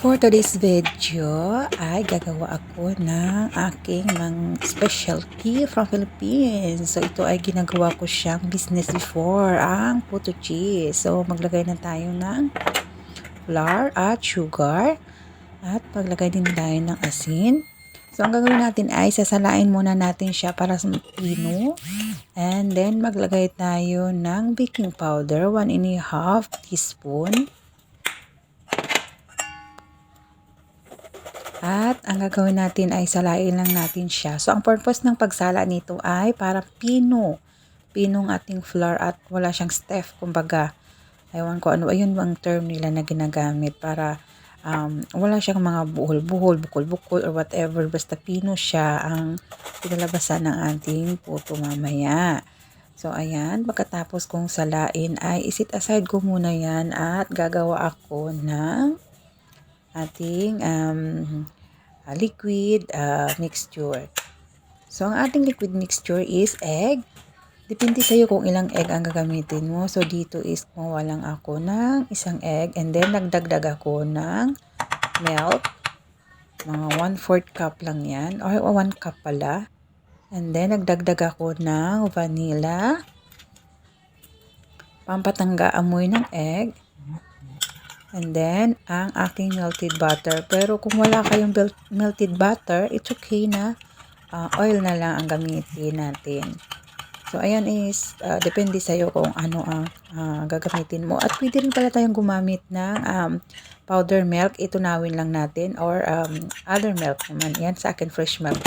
For today's video ay gagawa ako ng aking mga specialty from Philippines. So ito ay ginagawa ko siyang business before, ang puto cheese. So maglagay na tayo ng flour at sugar. At paglagay din tayo ng asin. So ang gagawin natin ay sasalain muna natin siya para sa pino. And then maglagay tayo ng baking powder, 1 and a half teaspoon. At ang gagawin natin ay salain lang natin siya. So ang purpose ng pagsala nito ay para pino. Pinong ating flour at wala siyang stiff. Kumbaga, aywan ko ano, ayun bang term nila na ginagamit para um, wala siyang mga buhol-buhol, bukol-bukol or whatever. Basta pino siya ang pinalabasan ng ating puto mamaya. So, ayan, pagkatapos kong salain ay isit aside ko muna yan at gagawa ako ng ating um, liquid uh, mixture. So, ang ating liquid mixture is egg. Depende sa'yo kung ilang egg ang gagamitin mo. So, dito is kumuha lang ako ng isang egg. And then, nagdagdag ako ng milk. Mga 1-4 cup lang yan. Or 1 cup pala. And then, nagdagdag ako ng vanilla. Pampatangga amoy ng egg. And then, ang aking melted butter. Pero kung wala kayong melted butter, it's okay na uh, oil na lang ang gamitin natin. So, ayan is, uh, depende sa'yo kung ano ang uh, gagamitin mo. At pwede rin pala tayong gumamit ng um, powder milk. Itunawin lang natin. Or um, other milk naman. Yan sa akin, fresh milk.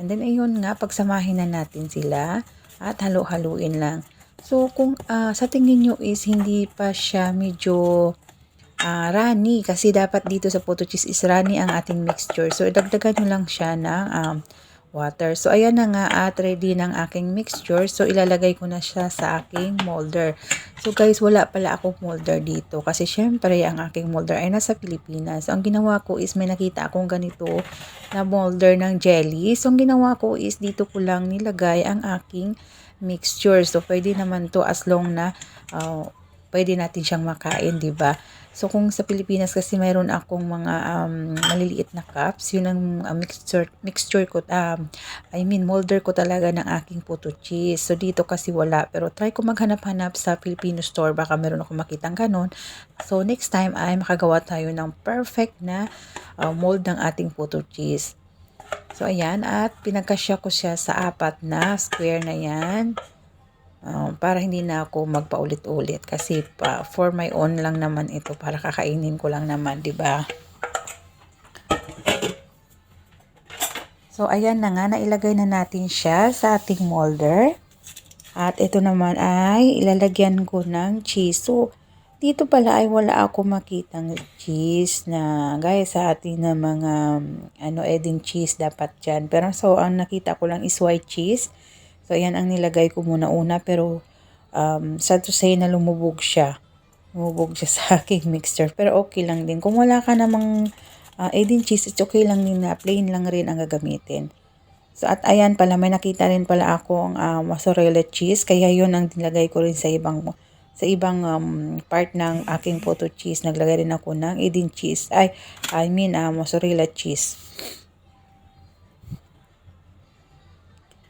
And then, ayun nga, pagsamahin na natin sila. At halo-haluin lang. So, kung uh, sa tingin nyo is hindi pa siya medyo uh, runny kasi dapat dito sa photo cheese is runny ang ating mixture. So, idagdagan nyo lang siya ng um, water. So, ayan na nga at ready ng aking mixture. So, ilalagay ko na siya sa aking molder. So, guys, wala pala akong molder dito kasi syempre ang aking molder ay nasa Pilipinas. So, ang ginawa ko is may nakita akong ganito na molder ng jelly. So, ang ginawa ko is dito ko lang nilagay ang aking mixture. So, pwede naman to as long na uh, pwede natin siyang makain, 'di ba? So kung sa Pilipinas kasi mayroon akong mga um, maliliit na cups, yun ang uh, mixture mixture ko um, I mean molder ko talaga ng aking puto cheese. So dito kasi wala, pero try ko maghanap-hanap sa Filipino store baka meron akong makitang ganun. So next time ay makagawa tayo ng perfect na uh, mold ng ating puto cheese. So ayan at pinagkasya ko siya sa apat na square na yan. Uh, para hindi na ako magpaulit-ulit kasi pa for my own lang naman ito para kakainin ko lang naman, 'di ba? So ayan na nga nailagay na natin siya sa ating molder. At ito naman ay ilalagyan ko ng cheese. So dito pala ay wala ako makitang cheese na gaya sa atin na mga ano eding cheese dapat diyan. Pero so ang nakita ko lang is white cheese. So, ayan ang nilagay ko muna una. Pero, um, sad to say na lumubog siya. Lumubog siya sa aking mixture. Pero okay lang din. Kung wala ka namang uh, Edin cheese, it's okay lang din na plain lang rin ang gagamitin. So, at ayan pala, may nakita rin pala ako ang uh, mozzarella cheese. Kaya yun ang nilagay ko rin sa ibang sa ibang um, part ng aking photo cheese. Naglagay rin ako ng Edin cheese. Ay, I mean, uh, mozzarella cheese.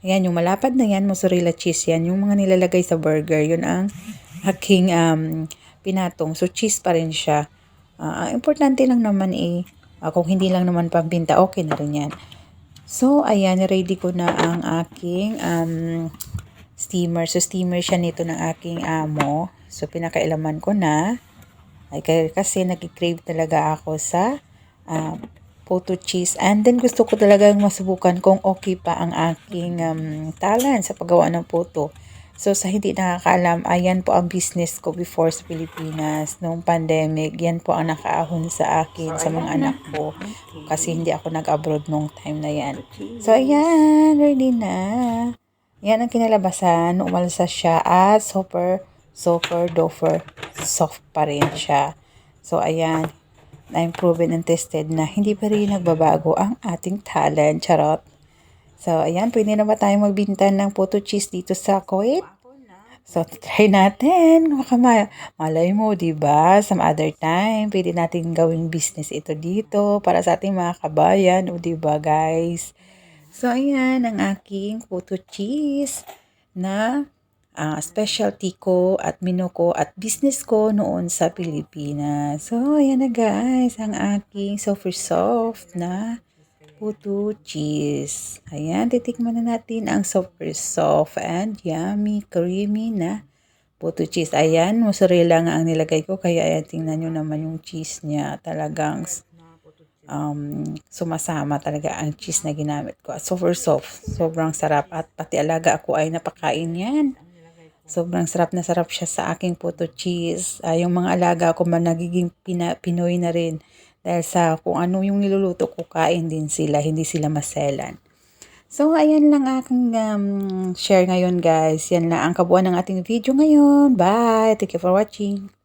Ayan, yung malapad na yan, mozzarella cheese yan. Yung mga nilalagay sa burger, yun ang aking um, pinatong. So, cheese pa rin siya. Uh, importante lang naman eh, uh, kung hindi lang naman pambinta, okay na rin yan. So, ayan, ready ko na ang aking um, steamer. So, steamer siya nito ng aking amo. So, pinakailaman ko na. Ay, kasi nag-crave talaga ako sa uh, photo cheese. And then gusto ko talagang masubukan kung okay pa ang aking um, talent sa paggawa ng photo. So sa hindi nakakaalam, ayan po ang business ko before sa Pilipinas. Noong pandemic, yan po ang nakaahon sa akin, sa mga anak ko. Kasi hindi ako nag-abroad noong time na yan. So ayan, ready na. Yan ang kinalabasan. Umalsa siya at super, super dofer soft pa rin siya. So ayan, I'm proven and tested na hindi pa rin nagbabago ang ating talent. Charot. So, ayan, pwede na ba tayo magbintan ng photo cheese dito sa Kuwait? So, try natin. Baka ma- malay mo, ba? Some other time, pwede natin gawing business ito dito para sa ating mga kabayan. O, ba, guys? So, ayan ang aking photo cheese na ah, specialty ko at menu ko at business ko noon sa Pilipinas. So, ayan na guys, ang aking super soft na puto cheese. Ayan, titikman na natin ang super soft and yummy, creamy na puto cheese. Ayan, mozzarella nga ang nilagay ko. Kaya ayan, tingnan nyo naman yung cheese niya. Talagang um, sumasama talaga ang cheese na ginamit ko. At super soft. Sobrang sarap. At pati alaga ako ay napakain yan. Sobrang sarap na sarap siya sa aking puto cheese. Ah, yung mga alaga ko man nagiging pina, Pinoy na rin. Dahil sa kung ano yung niluluto ko, kain din sila. Hindi sila maselan. So, ayan lang aking um, share ngayon guys. Yan lang ang kabuuan ng ating video ngayon. Bye! Thank you for watching.